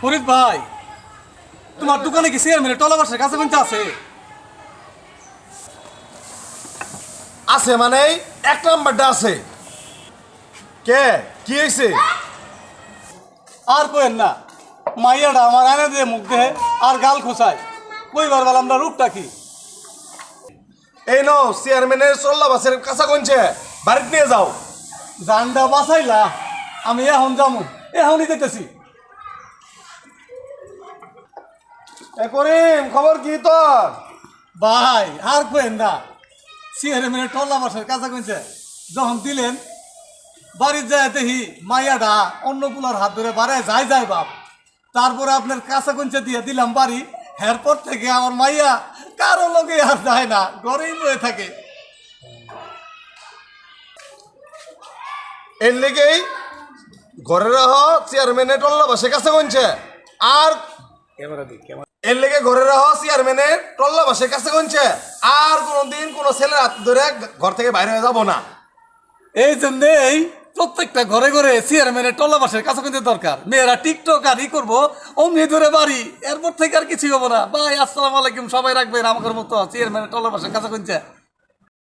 ফরিদ ভাই তোমার দোকানে কি চেয়ারম্যানের টলা বাসার কাছে পঞ্চা আছে? আছে মানে এক নাম্বারটা আছে। কে? কি হয়েছে আর কইেন না মাইয়াটা আমার আয়না দিয়ে মুখ দেহে আর গাল খুসায় কইবার বেলা আমরা রূপটা কি? এই নো চেয়ারম্যানের চল্লা বাসের কাঁচা কনছে বাড়িতে নিয়ে যাও। জানটা বাঁচাইলা আমি এখন যাব এখনই যেতেছি এ করিম খবর কি তোর? ভাই আর কইেন না। চেয়ারম্যানের টলা বাসার কাছে কইছে। যখন দিলেন বাড়ির যায় দেখি মাইয়াটা অন্য পুলার হাত ধরে বাড়ায় যায় যায় বাপ। তারপরে আপনার কাঁচা কঞ্চে দিয়ে দিলাম বাড়ি। এরপর থেকে আমার মাইয়া কারও লোকে আর যায় না ঘরেই বয়ে থাকে। এর লেগেই ঘরে রহ চেয়ারম্যানের টল্লা বাসে কাছে কনছে আর এর লেগে ঘরে রাহ চেয়ারম্যানের টল্লা বাসে কাছে গুনছে। আর কোনোদিন কোনো ছেলে হাত ধরে ঘর থেকে বাইরে হয়ে যাব না। এই জন্য এই প্রত্যেকটা ঘরে ঘরে চেয়ারম্যানের টল্লাবাসের বাসের কাছে কিন্তু দরকার। মেয়েরা টিকটক আর ই করব, অমনি ধরে বাড়ি। এরপর থেকে আর কিছুই হব না। ভাই, আসসালামু আলাইকুম, সবাই রাখবেন, আমাদের মতো চেয়ারম্যানের টল্লাবাসের বাসের কাছে কিনছে